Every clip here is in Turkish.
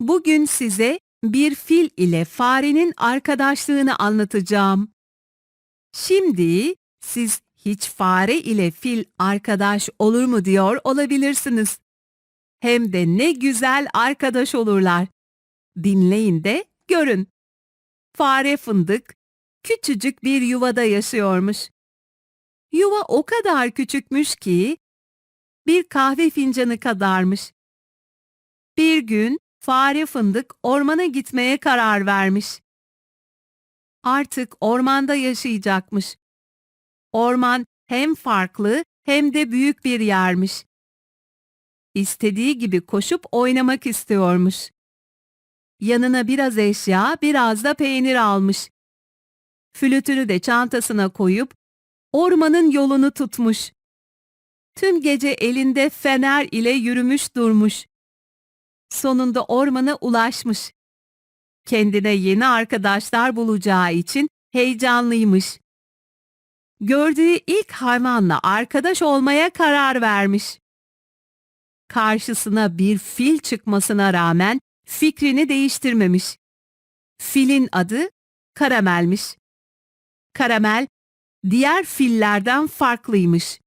Bugün size bir fil ile farenin arkadaşlığını anlatacağım. Şimdi siz hiç fare ile fil arkadaş olur mu diyor olabilirsiniz. Hem de ne güzel arkadaş olurlar. Dinleyin de görün. Fare fındık küçücük bir yuvada yaşıyormuş. Yuva o kadar küçükmüş ki bir kahve fincanı kadarmış. Bir gün fare fındık ormana gitmeye karar vermiş. Artık ormanda yaşayacakmış. Orman hem farklı hem de büyük bir yermiş. İstediği gibi koşup oynamak istiyormuş. Yanına biraz eşya, biraz da peynir almış. Flütünü de çantasına koyup ormanın yolunu tutmuş. Tüm gece elinde fener ile yürümüş durmuş. Sonunda ormana ulaşmış. Kendine yeni arkadaşlar bulacağı için heyecanlıymış. Gördüğü ilk hayvanla arkadaş olmaya karar vermiş. Karşısına bir fil çıkmasına rağmen fikrini değiştirmemiş. Filin adı Karamel'miş. Karamel diğer fillerden farklıymış.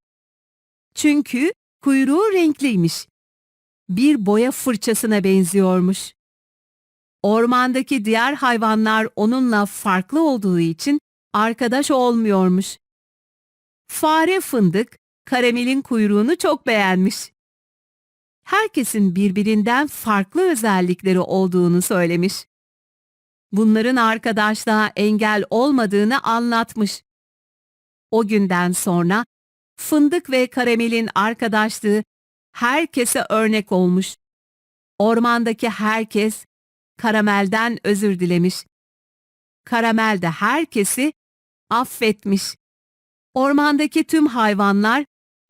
Çünkü kuyruğu renkliymiş. Bir boya fırçasına benziyormuş. Ormandaki diğer hayvanlar onunla farklı olduğu için arkadaş olmuyormuş. Fare fındık Karamel'in kuyruğunu çok beğenmiş. Herkesin birbirinden farklı özellikleri olduğunu söylemiş. Bunların arkadaşlığa engel olmadığını anlatmış. O günden sonra fındık ve karamelin arkadaşlığı herkese örnek olmuş. Ormandaki herkes karamelden özür dilemiş. Karamel de herkesi affetmiş. Ormandaki tüm hayvanlar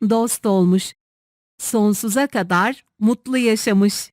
dost olmuş. Sonsuza kadar mutlu yaşamış.